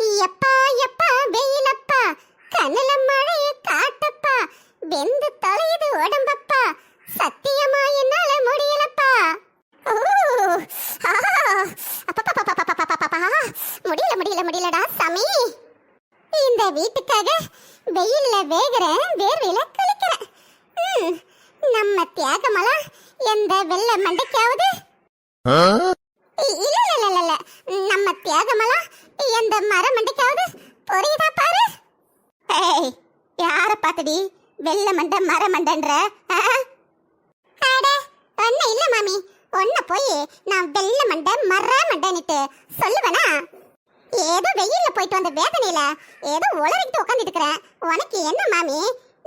எப்பா எப்பா வெயிலப்பா. கனல மழைய காட்டப்பா. வெந்து தொலையுது உடம்பப்பா. சத்தியமா என்னால முடியலப்பா. முடியல முடியல முடியலடா சாமி. இந்த வீட்டுக்காக வெயில்ல வேகிறேன் வேர்வையில கழிக்கிறேன் நம்ம தியாகமலா எந்த வெள்ள மண்டைக்காவது? இல்ல இல்ல இல்ல நம்ம தியாகமலா எந்த மர மண்டைக்காவது புரியுதா பாரு. ஏய் யார பாத்தடி வெள்ள மண்ட மர மண்டன்ற அட ஒன்ன இல்ல மாமி. ஒன்ன போய் நான் வெள்ள மண்ட மர சொல்லுவனா? ஏதோ வெயில்ல போயிட்டு வந்த வேதனையில ஏதோ உளறிக்கிட்டு உட்காந்துட்டு இருக்கிறேன் உனக்கு என்ன மாமி?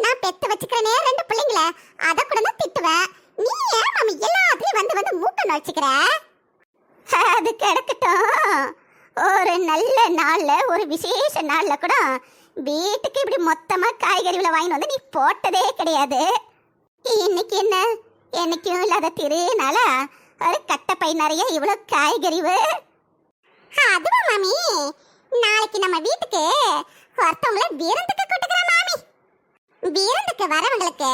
நான் பெத்து வச்சுக்கிறேனே ரெண்டு பிள்ளைங்கள அத கூட தான் திட்டுவேன் நீ ஏன் மாமி எல்லாத்தையும் வந்து வந்து மூக்க நுழைச்சிக்கிற? அது கிடக்கட்டும். ஒரு நல்ல நாளில் ஒரு விசேஷ நாளில் கூட வீட்டுக்கு இப்படி மொத்தமாக காய்கறிகளை வாங்கிட்டு வந்து நீ போட்டதே கிடையாது. இன்னைக்கு என்ன? என்னைக்கும் இல்லாத திருநாள? ஒரு கட்டப்பை நிறைய இவ்வளோ காய்கறிவு. அதுவா மாமி? நாளைக்கு நம்ம வீட்டுக்கு ஒருத்தவங்கள விருந்துக்கு கூட்டுக்கிறோம் மாமி. விருந்துக்கு வரவங்களுக்கு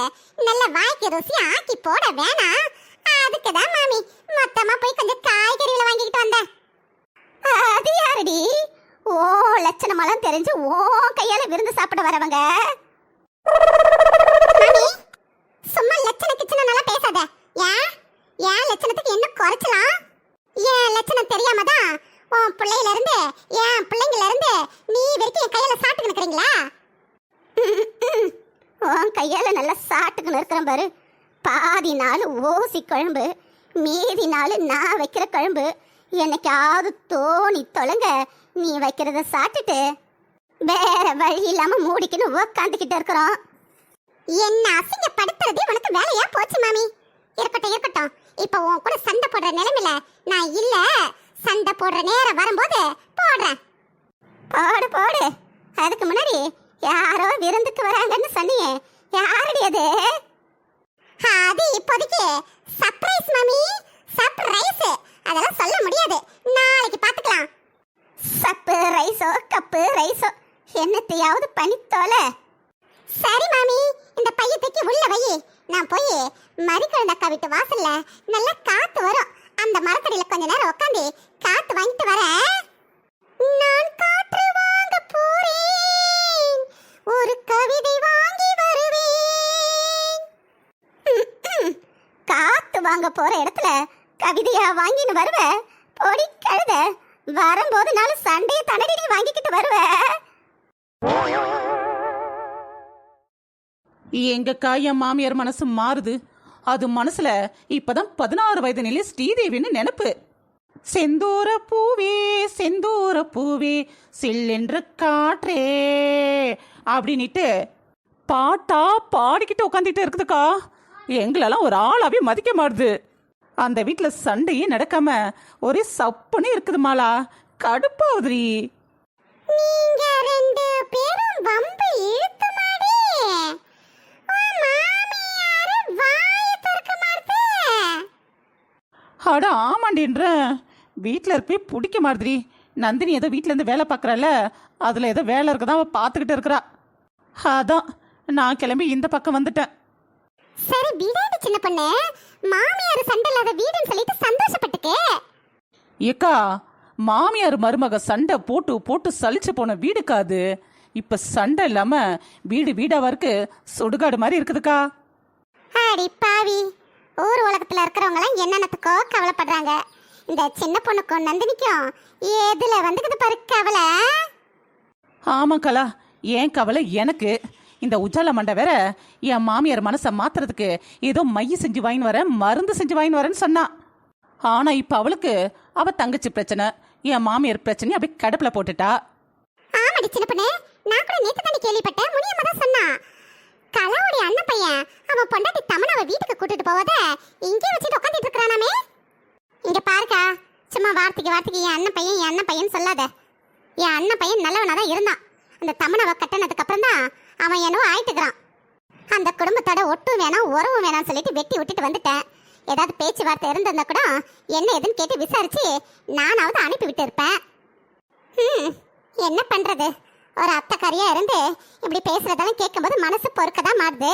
நல்ல வாய்க்கு ருசி ஆக்கி போட வேணாம். அதுக்கு தான் மாமி மொத்தமாக போய் கொஞ்சம் காய்கறிகளை வாங்கிக்கிட்டு வந்தேன். அது யாரடி? ஓ லட்சணமெல்லாம் தெரிஞ்சு ஓ கையால விருந்து சாப்பிட வரவங்க. சும்மா லட்சண கிச்சன நல்லா பேசாத. ஏன் ஏன் லட்சணத்துக்கு என்ன குறைச்சலாம்? ஏன் லட்சணம் தெரியாம தான் உன் பிள்ளையில இருந்து என் பிள்ளைங்கள இருந்து நீ வரைக்கும் என் கையால சாப்பிட்டு நிக்கிறீங்களா உன் கையால நல்லா சாப்பிட்டுக்கணும் இருக்கிறேன் பாரு. பாதி நாள் ஓசி குழம்பு மீதி நாள் நான் வைக்கிற குழம்பு. என்னைக்காவது தோணி தொலைங்க நீ வைக்கிறத சாப்பிட்டுட்டு வேற வழி இல்லாம மூடிக்கின்னு உக்காந்துக்கிட்டு இருக்கிறோம். என்ன அசிங்கப்படுத்துறதே? உனக்கு வேலையா போச்சு மாமி. இருக்கட்டும் இருக்கட்டும் இப்ப உன் கூட சண்டை போடுற நிலைமையில நான் இல்ல. சண்டை போடுற நேரம் வரும்போது போடுறேன். போடு போடு. அதுக்கு முன்னாடி யாரோ விருந்துக்கு வராங்கன்னு சொன்னியே யாரடி அது? அது இப்போதைக்கு சர்ப்ரைஸ் மாமி. சர்ப்ரைஸ் அதெல்லாம் சொல்ல முடியாது. நாளைக்கு பார்த்துக்கலாம். சப்பு ரைஸோ கப்பு ரைஸோ என்னத்தையாவது பண்ணித்தோல சரி மாமி இந்த பைய தூக்கி உள்ள வை. நான் போய் மறிக்கழுந்த அக்கா வீட்டு வாசல்ல நல்லா காத்து வரும். அந்த மரத்தடியில கொஞ்ச நேரம் உட்காந்து காத்து வாங்கிட்டு வரேன் நான் காற்று வாங்க போறேன். ஒரு கவிதை வாங்கி வருவேன். காத்து வாங்க போற இடத்துல கவிதையா வாங்கின்னு வருவ? பொடி கழுத. வரும்போது நாலு சண்டையை நீ வாங்கிக்கிட்டு வருவ. எங்கக்கா என் மாமியார் மனசு மாறுது. அது மனசுல இப்பதான் பதினாறு வயது நிலை ஸ்ரீதேவின்னு நினைப்பு. செந்தூர பூவே செந்தூர பூவே சில்லென்று காற்றே அப்படின்ட்டு பாட்டா பாடிக்கிட்டு உட்காந்துட்டு இருக்குதுக்கா. எங்களெல்லாம் ஒரு ஆளாவே மதிக்க மாட்டுது. அந்த வீட்டில் சண்டையே நடக்காம ஒரே சப்புன்னு இருக்குது மாலா. கடுப்பாகுதுரி நீங்க ரெண்டு பேரும் வம்பு இழுத்து மாடி. உன் மாமியாரு வாயை திறக்க மாட்டே. அட ஆமாண்டின்ற. வீட்டில் இருப்பே பிடிக்க மாட்டுதுரி நந்தினி ஏதோ வீட்ல இருந்து வேலை பார்க்குறால அதில் ஏதோ வேலை இருக்கதான் அவள் பார்த்துக்கிட்டு இருக்கிறா. அதான் நான் கிளம்பி இந்த பக்கம் வந்துட்டேன். சரி விடாது சின்ன பொண்ணு. மாமியார் சண்டை இல்லாத வீடுன்னு சொல்லிட்டு சந்தோஷப்பட்டுக்கே. ஏக்கா மாமியார் மருமக சண்டை போட்டு போட்டு சலிச்சு போன வீடுக்கா அது? இப்போ சண்டை இல்லாமல் வீடு வீடாவா இருக்கு சுடுகாடு மாதிரி இருக்குதுக்கா. அடி பாவி. ஊர் உலகத்துல இருக்கிறவங்க எல்லாம் என்னென்னத்துக்கோ கவலைப்படுறாங்க. இந்த சின்ன பொண்ணுக்கும் நந்தினிக்கும் எதுல வந்துக்குது பாரு கவலை? ஆமாக்கலா ஏன் கவலை எனக்கு. இந்த உஜால மண்டை வேற என் மாமியார் மனசை மாத்துறதுக்கு ஏதோ மைய செஞ்சு வாங்கின்னு வரேன் மருந்து செஞ்சு வாங்கின்னு வரேன்னு சொன்னா. ஆனா இப்ப அவளுக்கு அவ தங்கச்சி பிரச்சனை என் மாமியார் பிரச்சனை அப்படியே கடப்புல போட்டுட்டா. ஆமாடி சின்ன பொண்ணு நான் கூட நேத்து தானே கேள்விப்பட்டேன் முனியம்மா தான் சொன்னா. கலாவுடைய அண்ணன் பையன் அவன் பொண்டாட்டி தமனாவை வீட்டுக்கு கூட்டிட்டு போவத இங்கே வச்சுட்டு உட்காந்துட்டு இருக்கிறானாமே. இங்க பாருக்கா சும்மா வார்த்தைக்கு வார்த்தைக்கு என் அண்ணன் பையன் என் அண்ணன் பையன் சொல்லாத. என் அண்ணன் பையன் நல்லவனா தான் இருந்தான். அந்த தமனாவை கட்டினதுக்கு அப்புறம் தான் அவன் என்னவோ ஆயிட்டுக்கிறான். அந்த குடும்பத்தோட ஒட்டும் வேணாம் உறவும் வேணாம்னு சொல்லிட்டு வெட்டி விட்டுட்டு வந்துட்டேன். ஏதாவது பேச்சுவார்த்தை இருந்திருந்தா கூட என்ன ஏதுன்னு கேட்டு விசாரிச்சு நானாவது அனுப்பி விட்டு இருப்பேன் ம், என்ன பண்றது? ஒரு அத்தக்காரியா இருந்து இப்படி பேசுறதெல்லாம் கேட்கும்போது மனசு பொறுக்கதான் மாறுது.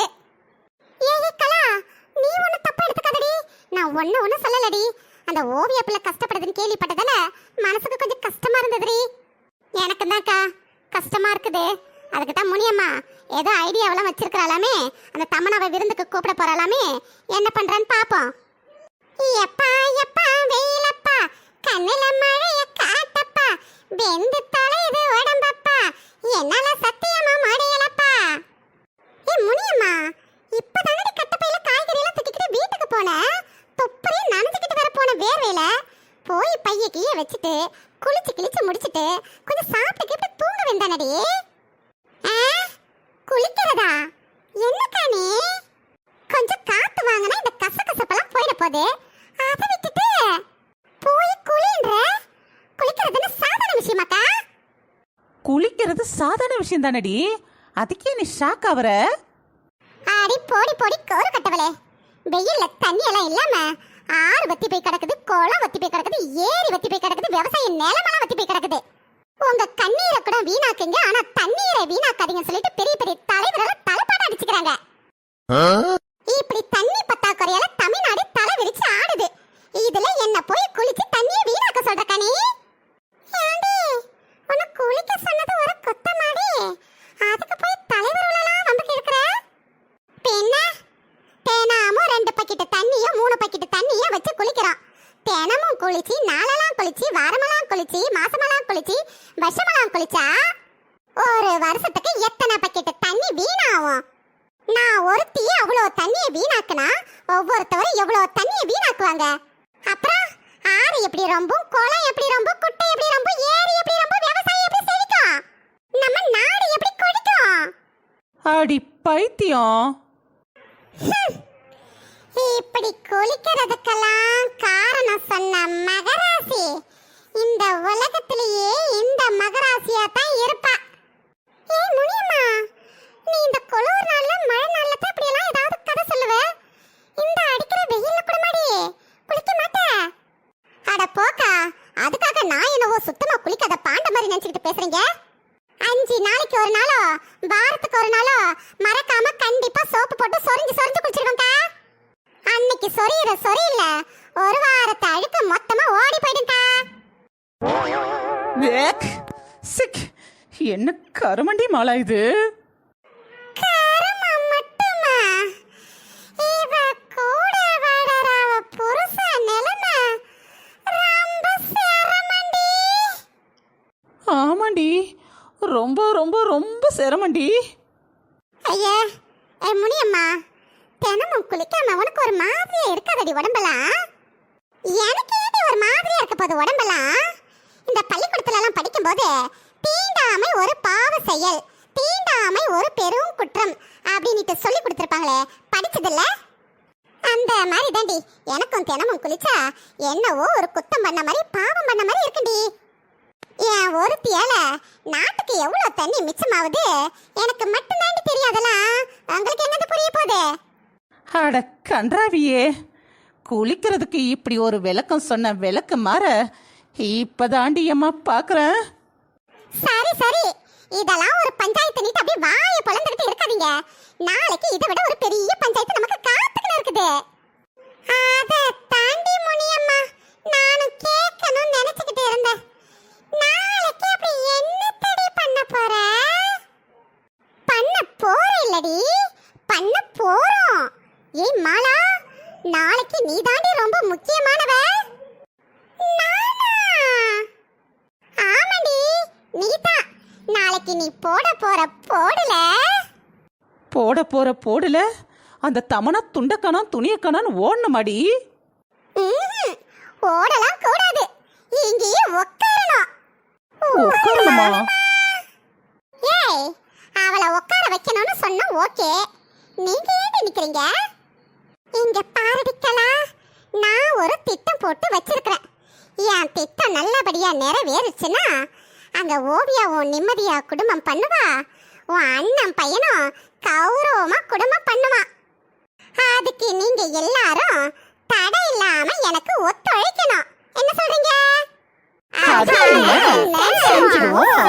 ஏய் கலா நீ ஒன்று தப்பா எடுத்துக்காதடி. நான் ஒண்ணு ஒண்ணு சொல்லலடி. அந்த ஓவிய பிள்ளை கஷ்டப்படுதுன்னு கேள்விப்பட்டதால மனசுக்கு கொஞ்சம் கஷ்டமா இருந்ததுடி. எனக்கு தான்க்கா கஷ்டமா இருக்குது. அதுக்கு தான் முனியம்மா ஏதோ ஐடியாவெல்லாம் வச்சிருக்கிறாளாமே. அந்த தமனாவை விருந்துக்கு கூப்பிட போறாளாமே. என்ன பண்றான்னு பாப்போம். எப்பா எப்பா வெயிலப்பா. கண்ணுல மழைய காட்டப்பா வெந்து தலையுது உடம்பப்பா. என்னால சத்தியமா முடியலப்பா. ஏ முனியம்மா இப்பதானடி கட்டப்பையில காய்கறி எல்லாம் தூக்கிட்டு வீட்டுக்கு போன? தொப்பரே நனைஞ்சுக்கிட்டு வர போன வேர்வையில. போய் பைய கீழ வச்சுட்டு குளிச்சு கிழிச்சு முடிச்சுட்டு கொஞ்சம் சாப்பிட்டு கீப்பிட்டு தூங்க வேண்டானடி. ஆ? குளிக்கிறதா? நீ? கொஞ்சம் காத்து வாங்கினா இந்த கசகசப்பெல்லாம் போயிட போகுது. அதை விட்டுட்டு போய் குளின்ற? குளிக்கிறதுன்னு சாதாரண விஷயமாக்கா? குளிக்கிறது சாதாரண விஷயம் தானடி. அதுக்கே நீ ஷாக் ஆவற? அடி போடி போடி கோர கட்டவளே. வெயில்ல தண்ணி எல்லாம் இல்லாம ஆறு வத்தி போய் கிடக்குது குளம் வத்தி போய் கிடக்குது ஏரி வத்தி போய் கிடக்குது விவசாய நிலமெல்லாம் வத்தி போய் கிடக்குது. உங்க கண்ணீரை கூட வீணாக்குங்க. ஆனா தண்ணீரை வீணாக்காதீங்கன்னு சொல்லிட்டு பெரிய பெரிய தலைவரெல்லாம் தலைப்பாட அடிச்சுக்கிறாங்க. இப்படி தண்ணி பத்தாக்குறையால தமிழ்நாடு தலை விரிச்சு ஆடுது. இதுல என்ன போய் குளிச்சு தண்ணியை வீணாக்க சொல்ற கனி? ஏண்டி? உன்னை குளிக்க சொன்னது ஒரு குத்தமாடி அதுக்கு போய் தலைவர்களெல்லாம் வம்புக்கு இருக்கிற பின்ன தினமும் ரெண்டு பக்கெட்டு தண்ணியும் மூணு பக்கெட்டு தண்ணியும் வச்சு குளிக்கிறோம். தினமும் குளிச்சு நாளெல்லாம் குளிச்சு வாரமெல்லாம் குளிச்சு மாசமெல்லாம் குளிச்சு வருஷமெல்லாம் குளிச்சா? ஒரு வருஷத்துக்கு எத்தனை பக்கெட்டு தண்ணி வீணாகும்? நான் ஒருத்தியே அவ்வளோ தண்ணியை வீணாக்குனா ஒவ்வொருத்தவரும் எவ்வளோ தண்ணியை வீணாக்குவாங்க? அப்புறம் ஆறு எப்படி ரொம்பும் குளம் எப்படி ரொம்ப குட்டை எப்படி ரொம்ப ஏரி எப்படி ரொம்ப விவசாயம் எப்படி செழிக்கும்? நம்ம நாடு எப்படி கொடிக்கும் அடி பைத்தியம். இப்படி குளிக்கிறதுக்கெல்லாம் காரணம் சொன்ன மகராசி. இந்த உலகத்திலேயே இந்த மகராசியா தான் இருப்பா. ஏய் முனியம்மா நீ இந்த குளிர் நாள்ல மழை நாள்ல தான் இப்படி எல்லாம் ஏதாவது கதை சொல்லுவ? இந்த அடிக்கிற வெயில்ல கூட மாடி குளிக்க மாட்ட. அட போக்கா அதுக்காக நான் என்னவோ சுத்தமா குளிக்காத பாண்ட மாதிரி நினைச்சிட்டு பேசுறீங்க? அஞ்சு நாளைக்கு ஒரு நாளோ வாரத்துக்கு ஒரு நாளோ மறக்காம கண்டிப்பா சோப்பு போட்டு சொரிஞ்சு சொரிஞ்சு குளிச்சிருக்கோம்க்கா அன்னைக்கு சொரியிற சொரியில ஒரு வாரத்தை அழுக்கு மொத்தமா ஓடி போயிடும்க்கா. Wake sick. என்ன கருமண்டி மாலா இது? ஆமாண்டி. ரொம்ப ரொம்ப ரொம்ப சிரமண்டி. ஐயா ஏ முனியம்மா தினமும் குளிக்காம உனக்கு ஒரு மாதிரியா இருக்காதடி உடம்பெல்லாம். எனக்கு ஏடி ஒரு மாதிரியா இருக்க போது உடம்பெல்லாம்? போது தீண்டாமை ஒரு பாவ செயல் தீண்டாமை ஒரு பெரும் குற்றம் அப்படின்னுட்டு சொல்லி கொடுத்துருப்பாங்களே படிச்சதில்ல? அந்த மாதிரி தாண்டி எனக்கும் தினமும் குளிச்சா என்னவோ ஒரு குத்தம் பண்ண மாதிரி பாவம் பண்ண மாதிரி இருக்குண்டி. என் ஒருத்தியால நாட்டுக்கு எவ்வளோ தண்ணி மிச்சமாவது? எனக்கு மட்டும் தாண்டி தெரியாதலாம் உங்களுக்கு என்னது புரிய போகுது? அட கன்றாவியே குளிக்கிறதுக்கு இப்படி ஒரு விளக்கம் சொன்ன விளக்கு மாற இப்பதாண்டி அம்மா பார்க்குறேன் சரி சரி. இதெல்லாம் ஒரு பஞ்சாயத்து நீட்டு அப்படியே வாயை பொழந்துகிட்டு இருக்காதீங்க. நாளைக்கு இதை விட ஒரு பெரிய பஞ்சாயத்து நமக்கு காத்துக்கிட்டு இருக்குது. அத தாண்டி முனியம்மா நானும் கேட்கணும்னு நினைச்சுக்கிட்டு இருந்தேன். நாளைக்கு அப்படி என்ன தடி பண்ண போற? பண்ண போற இல்லடி பண்ண போறோம். ஏய் மாலா நாளைக்கு நீ தாண்டி ரொம்ப முக்கியமானவ நானா ஆமாண்டி நீதான் நாளைக்கு நீ போட போற போடல? போட போற போடல? அந்த தமனா துண்டக்கானான் துணியக்கானான் ஓடணுமாடி. ஓடலாம் கூடாது. இங்கேயே உட்காரணும் உட்காரணுமா ஏய் அவளை உட்கார வைக்கணும்னு சொன்னா ஓகே. நீங்க ஏன் நிக்கிறீங்க? இங்க பாரடிக்கலா நான் ஒரு திட்டம் போட்டு வச்சிருக்கிறேன். என் திட்டம் நல்லபடியா நிறைவேறுச்சுன்னா அங்கே ஓவியாவும் நிம்மதியாக குடும்பம் பண்ணுவா? உன் அண்ணன் பையனும் கௌரவமாக குடும்பம் பண்ணுவான் அதுக்கு நீங்கள் எல்லாரும் தடை இல்லாமல் எனக்கு ஒத்துழைக்கணும். என்ன சொல்றீங்க? செஞ்சிடுவோம்.